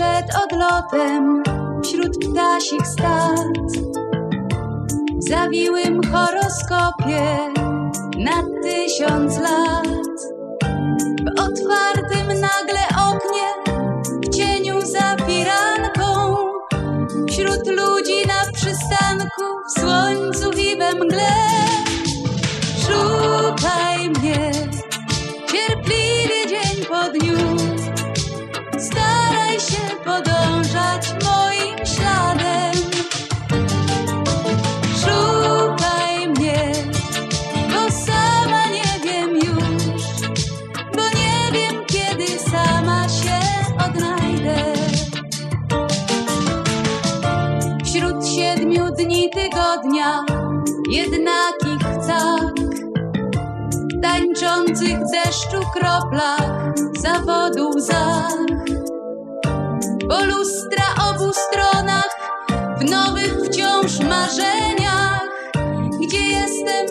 powrotem wśród ptasich stad. W zawiłym horoskopie na tysiąc lat. W otwartym nagle oknie, w cieniu za firanką, wśród ludzi na przystanku, w słońcu i we mgle. Siedmiu dni tygodnia jednakich cach, tańczących w deszczu kroplach zawodu łzach. Po lustra obu stronach, w nowych wciąż marzeniach, gdzie jestem,